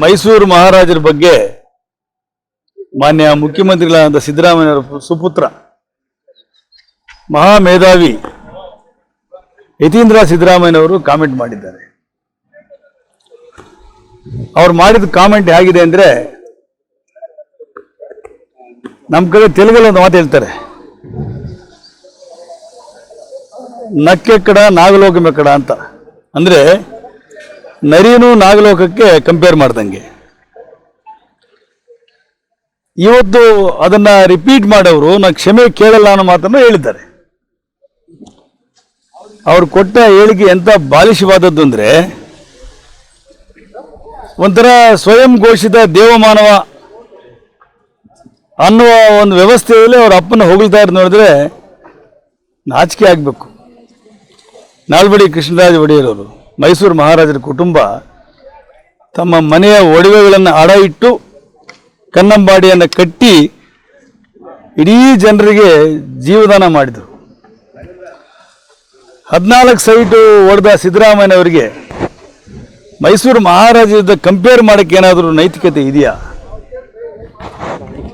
ಮೈಸೂರು ಮಹಾರಾಜರ ಬಗ್ಗೆ ಮಾನ್ಯ ಮುಖ್ಯಮಂತ್ರಿಗಳಾದ ಸಿದ್ದರಾಮಯ್ಯನವರ ಸುಪುತ್ರ ಮಹಾ ಮೇಧಾವಿ ಯತೀಂದ್ರ ಸಿದ್ದರಾಮಯ್ಯನವರು ಕಾಮೆಂಟ್ ಮಾಡಿದ್ದಾರೆ. ಅವ್ರು ಮಾಡಿದ ಕಾಮೆಂಟ್ ಹೇಗಿದೆ ಅಂದ್ರೆ ನಮ್ಮ ಕಡೆ ತೆಲುಗಲ್ಲಿ ಒಂದು ಮಾತು ಹೇಳ್ತಾರೆ. ನಕ್ಕೆಕ್ಕಡ ನಾಗಲೋಕಮೆಕ್ಕಡ ಅಂತ. ಅಂದ್ರೆ ನರಿನು ನಾಗಲೋಕಕ್ಕೆ ಕಂಪೇರ್ ಮಾಡ್ದಂಗೆ. ಇವತ್ತು ಅದನ್ನ ರಿಪೀಟ್ ಮಾಡೋರು ನಾ ಕ್ಷಮೆ ಕೇಳಲ್ಲ ಅನ್ನೋ ಮಾತನ್ನು ಹೇಳಿದ್ದಾರೆ. ಅವ್ರು ಕೊಟ್ಟ ಹೇಳಿಕೆ ಎಂತ ಬಾಲಿಶವಾದದ್ದು ಅಂದ್ರೆ, ಒಂಥರ ಸ್ವಯಂ ಘೋಷಿತ ದೇವಮಾನವ ಅನ್ನುವ ಒಂದು ವ್ಯವಸ್ಥೆಯಲ್ಲಿ ಅವ್ರ ಅಪ್ಪನ ಹೊಗಳ್ತಾ ಇರೋದು ನೋಡಿದ್ರೆ ನಾಚಿಕೆ ಆಗಬೇಕು. ನಾಲ್ಬಡಿ ಕೃಷ್ಣರಾಜ ಒಡೆಯರವರು. ಮೈಸೂರು ಮಹಾರಾಜರ ಕುಟುಂಬ ತಮ್ಮ ಮನೆಯ ಒಡವೆಗಳನ್ನು ಅಡ ಇಟ್ಟು ಕನ್ನಂಬಾಡಿಯನ್ನು ಕಟ್ಟಿ ಇಡೀ ಜನರಿಗೆ ಜೀವದಾನ ಮಾಡಿದರು. ಹದಿನಾಲ್ಕು ಸೈಟು ಒಡೆದ ಸಿದ್ದರಾಮಯ್ಯನವರಿಗೆ ಮೈಸೂರು ಮಹಾರಾಜದ ಕಂಪೇರ್ ಮಾಡೋಕ್ಕೆ ಏನಾದರೂ ನೈತಿಕತೆ ಇದೆಯಾ?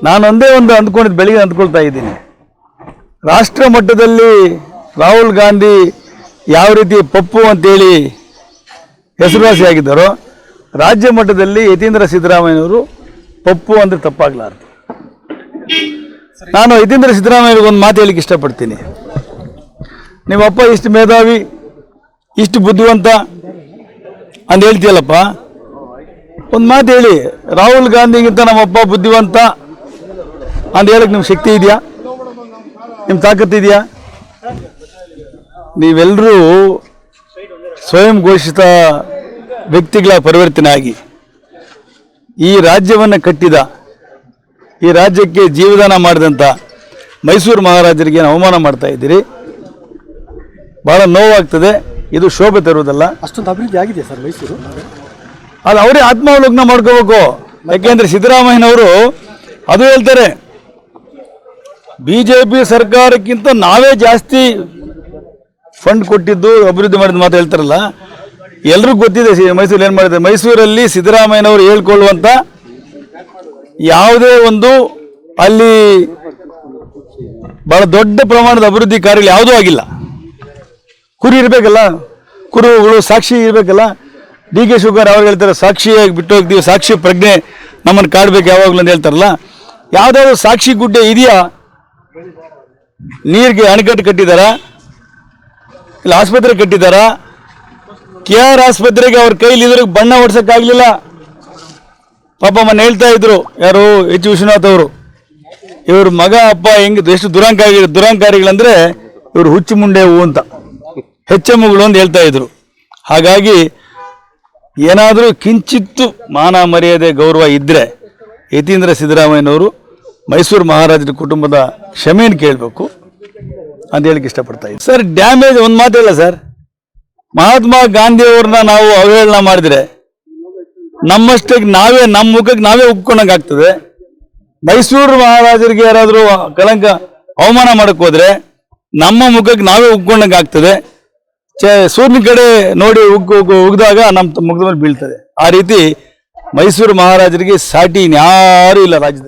ನಾನು ಒಂದೇ ಒಂದು ಅಂದ್ಕೊಂಡಿದ್ದು, ಬೆಳಿಗ್ಗೆ ಅಂದ್ಕೊಳ್ತಾ ಇದ್ದೀನಿ. ರಾಷ್ಟ್ರ ಮಟ್ಟದಲ್ಲಿ ರಾಹುಲ್ ಗಾಂಧಿ ಯಾವ ರೀತಿ ಪಪ್ಪು ಅಂತೇಳಿ ಹೆಸರುವಾಸಿಯಾಗಿದ್ದಾರೋ ರಾಜ್ಯ ಮಟ್ಟದಲ್ಲಿ ಯತೀಂದ್ರ ಸಿದ್ದರಾಮಯ್ಯನವರು ಪಪ್ಪು ಅಂದರೆ ತಪ್ಪಾಗಲಾರ್ದು. ನಾನು ಯತೀಂದ್ರ ಸಿದ್ದರಾಮಯ್ಯವ್ರಿಗೆ ಒಂದು ಮಾತು ಹೇಳಿಕ್ಕೆ ಇಷ್ಟಪಡ್ತೀನಿ. ನಿಮ್ಮಪ್ಪ ಇಷ್ಟು ಮೇಧಾವಿ, ಇಷ್ಟು ಬುದ್ಧಿವಂತ ಅಂತ ಹೇಳ್ತೀಯಲ್ಲಪ್ಪ? ಒಂದು ಮಾತು ಹೇಳಿ. ರಾಹುಲ್ ಗಾಂಧಿಗಿಂತ ನಮ್ಮಪ್ಪ ಬುದ್ಧಿವಂತ ಅಂತ ಹೇಳಕ್ಕೆ ನಿಮ್ಗೆ ಶಕ್ತಿ ಇದೆಯಾ? ನಿಮ್ಮ ತಾಕತ್ತಿದೆಯಾ ನೀವೆಲ್ಲರೂ ಸ್ವಯಂ ಘೋಷಿತ ವ್ಯಕ್ತಿಗಳ ಪರಿವರ್ತನೆ ಆಗಿ ಈ ರಾಜ್ಯವನ್ನು ಕಟ್ಟಿದ ಈ ರಾಜ್ಯಕ್ಕೆ ಜೀವದಾನ ಮಾಡಿದಂಥ ಮೈಸೂರು ಮಹಾರಾಜರಿಗೆ ಅವಮಾನ ಮಾಡ್ತಾ ಇದ್ದೀರಿ. ಭಾಳ ನೋವಾಗ್ತದೆ ಇದು ಶೋಭೆ ತರುವುದಲ್ಲ. ಅಷ್ಟೊಂದು ಅಭಿವೃದ್ಧಿ ಆಗಿದೆ ಸರ್ ಮೈಸೂರು? ಅದು ಅವರೇ ಆತ್ಮಾವಲೋಕನ ಮಾಡ್ಕೋಬೇಕು. ಯಾಕೆಂದ್ರೆ ಸಿದ್ದರಾಮಯ್ಯನವರು ಅದು ಹೇಳ್ತಾರೆ ಬಿಜೆಪಿ ಸರ್ಕಾರಕ್ಕಿಂತ ನಾವೇ ಜಾಸ್ತಿ ಫಂಡ್ ಕೊಟ್ಟಿದ್ದು ಅಭಿವೃದ್ಧಿ ಮಾಡಿದ ಮಾತು ಹೇಳ್ತಾರಲ್ಲ, ಎಲ್ರಿಗೂ ಗೊತ್ತಿದೆ ಮೈಸೂರು ಏನು ಮಾಡಿದೆ ಮೈಸೂರಲ್ಲಿ ಸಿದ್ದರಾಮಯ್ಯನವರು ಹೇಳ್ಕೊಳ್ಳುವಂತ ಯಾವುದೇ ಒಂದು ಅಲ್ಲಿ ಬಹಳ ದೊಡ್ಡ ಪ್ರಮಾಣದ ಅಭಿವೃದ್ಧಿ ಕಾರ್ಯಗಳು ಯಾವುದೂ ಆಗಿಲ್ಲ. ಕುರಿ ಇರಬೇಕಲ್ಲ ಕುರುಗಳು ಸಾಕ್ಷಿ ಇರಬೇಕಲ್ಲ. ಡಿ ಕೆ ಶಿವಕುಮಾರ್ ಅವ್ರು ಹೇಳ್ತಾರೆ, ಸಾಕ್ಷಿಯಾಗಿ ಬಿಟ್ಟು ಹೋಗ್ತೀವಿ ಸಾಕ್ಷಿ ಪ್ರಜ್ಞೆ ನಮ್ಮನ್ನು ಕಾಡಬೇಕು ಯಾವಾಗಲೂ ಅಂತ ಹೇಳ್ತಾರಲ್ಲ. ಯಾವುದಾದ್ರು ಸಾಕ್ಷಿ ಗುಡ್ಡೆ ಇದೆಯಾ? ನೀರಿಗೆ ಅಣೆಕಟ್ಟು ಕಟ್ಟಿದಾರ? ಇಲ್ಲ, ಆಸ್ಪತ್ರೆ ಕಟ್ಟಿದಾರ ಕೆ ಆರ್ ಆಸ್ಪತ್ರೆಗೆ ಅವ್ರ ಕೈಲಿ ಇದ್ರಿಗೆ ಬಣ್ಣ ಹೊಡ್ಸಕ್ಕಾಗ್ಲಿಲ್ಲ. ಪಾಪ ಮೊನ್ನೆ ಹೇಳ್ತಾ ಇದ್ರು, ಯಾರು ಎಚ್ ವಿಶ್ವನಾಥ್ ಅವರು. ಇವ್ರ ಮಗ, ಅಪ್ಪ ಹೆಂಗ್ ಎಷ್ಟು ದುರಂಕಾರಿ ದುರಂಕಾರಿಗಳಂದ್ರೆ ಇವರು ಹುಚ್ಚು ಮುಂಡೆ ಹೂ ಅಂತ. ಹೆಚ್ಚೆಮ್ಮುಗಳು ಅಂತ ಹೇಳ್ತಾ ಇದ್ರು. ಹಾಗಾಗಿ ಏನಾದರೂ ಕಿಂಚಿತ್ತು ಮಾನ ಮರ್ಯಾದೆ, ಗೌರವ ಇದ್ದರೆ ಯತೀಂದ್ರ ಸಿದ್ದರಾಮಯ್ಯನವರು ಮೈಸೂರು ಮಹಾರಾಜರ ಕುಟುಂಬದ ಕ್ಷಮೆಯನ್ನು ಕೇಳಬೇಕು. ಅಂತ ಹೇಳಿಕ್ಕೆ ಇಷ್ಟಪಡ್ತಾ ಇದ್ದೀನಿ. ಸರ್ ಡ್ಯಾಮೇಜ್ ಒಂದು ಇಲ್ಲ ಸರ್. ಮಹಾತ್ಮ ಗಾಂಧಿ ಅವ್ರನ್ನ ನಾವು ಅವಹೇಳನ ಮಾಡಿದ್ರೆ ನಮ್ಮಷ್ಟಕ್ಕೆ ನಾವೇ ನಮ್ಮ ಮುಖಕ್ಕೆ ನಾವೇ ಉಕ್ಕೊಂಡಂಗೆ ಆಗ್ತದೆ. ಮೈಸೂರು ಮಹಾರಾಜರಿಗೆ ಯಾರಾದರೂ ಕಳಂಕ ಅವಮಾನ ಮಾಡಕ್ಕೆ ಹೋದ್ರೆ ನಮ್ಮ ಮುಖಕ್ಕೆ ನಾವೇ ಉಕ್ಕೊಂಡಂಗೆ ಆಗ್ತದೆ. ಚೆ ಸೂರ್ಯನ ಕಡೆ ನೋಡಿ ಉಗ್ ಉಗ್- ಉಗ್ದಾಗ ನಮ್ಮ ಮುಖದ ಮೇಲೆ ಬೀಳ್ತದೆ. ಆ ರೀತಿ ಮೈಸೂರು ಮಹಾರಾಜರಿಗೆ ಸಾಟಿ ಇನ್ಯಾರೂ ಇಲ್ಲ ರಾಜ್ಯದಲ್ಲಿ.